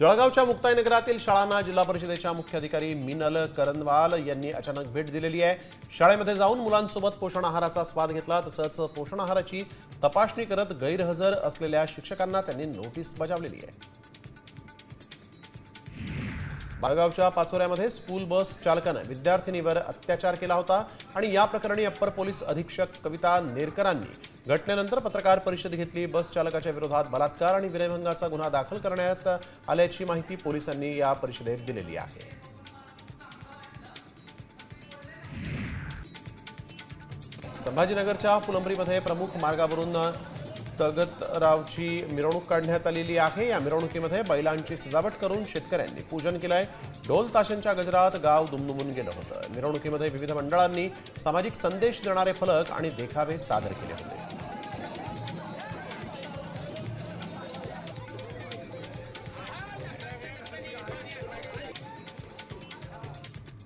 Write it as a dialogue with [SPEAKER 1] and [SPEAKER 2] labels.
[SPEAKER 1] जळगावच्या मुक्ताईनगरातील शाळांना जिल्हा परिषदेच्या मुख्याधिकारी मिनल करनवाल यांनी अचानक भेट दिलेली आहे. शाळेमध्ये जाऊन मुलांसोबत पोषण आहाराचा स्वाद घेतला तसंच पोषण आहाराची तपासणी करत गैरहजर असलेल्या शिक्षकांना त्यांनी नोटीस बजावलेली आहे. बाळगावच्या पाचोऱ्यामध्ये स्कूल बस चालकानं विद्यार्थिनीवर अत्याचार केला होता आणि या प्रकरणी अप्पर पोलीस अधीक्षक कविता नेरकरांनी घटनेनंतर पत्रकार परिषद घेतली. बस चालकाच्या विरोधात बलात्कार आणि विनयभंगाचा गुन्हा दाखल करण्यात आल्याची माहिती पोलिसांनी या परिषदेत दिलेली आहे. संभाजीनगरच्या फुलंबरीमध्ये प्रमुख मार्गावरून तगतरावची मिरवणूक काढण्यात आलेली आहे. या मिरवणुकीमध्ये बैलांची सजावट करून शेतकऱ्यांनी पूजन केलंय. ढोल ताशांच्या गजरात गाव दुमदुमून गेलं होतं. मिरवणुकीमध्ये विविध मंडळांनी सामाजिक संदेश देणारे फलक आणि देखावे सादर केले होते.